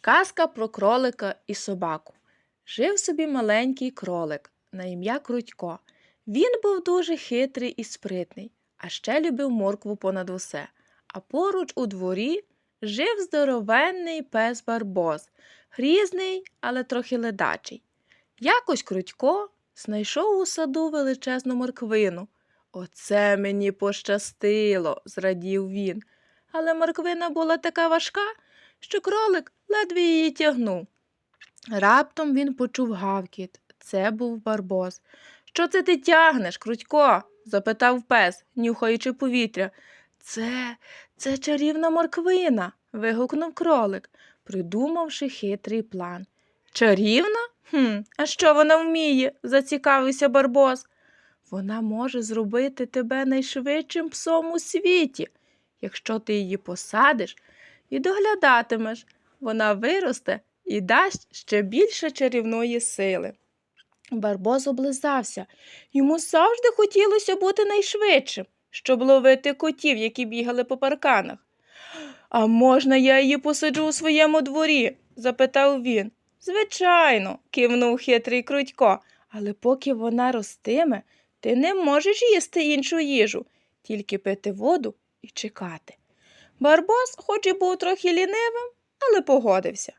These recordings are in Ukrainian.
Казка про кролика і собаку. Жив собі маленький кролик на ім'я Крутько. Він був дуже хитрий і спритний, а ще любив моркву понад усе. А поруч у дворі жив здоровенний пес Барбос, грізний, але трохи ледачий. Якось Крутько знайшов у саду величезну морквину. Оце мені пощастило, зрадів він. Але морквина була така важка, що кролик ледве її тягнув. Раптом він почув гавкіт. Це був барбос. Що це ти тягнеш, Крутько? запитав пес, нюхаючи повітря. Це, це чарівна морквина. вигукнув кролик, придумавши хитрий план. Чарівна? Хм, а що вона вміє? зацікавився барбос. Вона може зробити тебе найшвидшим псом у світі. Якщо ти її посадиш і доглядатимеш, вона виросте і дасть ще більше чарівної сили. Барбос облизався. Йому завжди хотілося бути найшвидшим, щоб ловити котів, які бігали по парканах. А можна я її посаджу у своєму дворі? запитав він. Звичайно, кивнув хитрий Крутько, але поки вона ростиме, ти не можеш їсти іншу їжу, тільки пити воду і чекати. Барбос, хоч і був трохи лінивим, але погодився.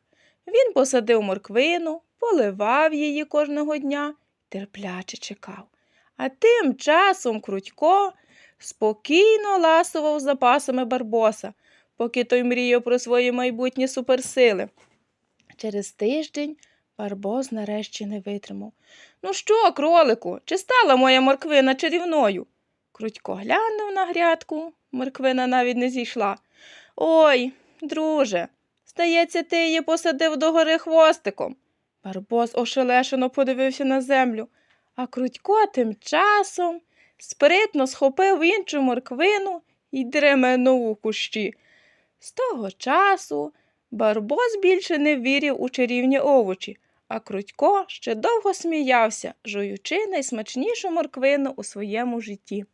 Він посадив морквину, поливав її кожного дня, терпляче чекав. А тим часом Крутько спокійно ласував запасами Барбоса, поки той мріяв про свої майбутні суперсили. Через тиждень Барбос нарешті не витримав. Ну що, кролику, чи стала моя морквина чарівною? Крутько глянув на грядку, морквина навіть не зійшла. Ой, друже, здається, ти її посадив догори хвостиком. Барбос ошелешено подивився на землю, а Крутько тим часом спритно схопив іншу морквину і дременув у кущі. З того часу Барбос більше не вірив у чарівні овочі, а Крутько ще довго сміявся, жуючи найсмачнішу морквину у своєму житті.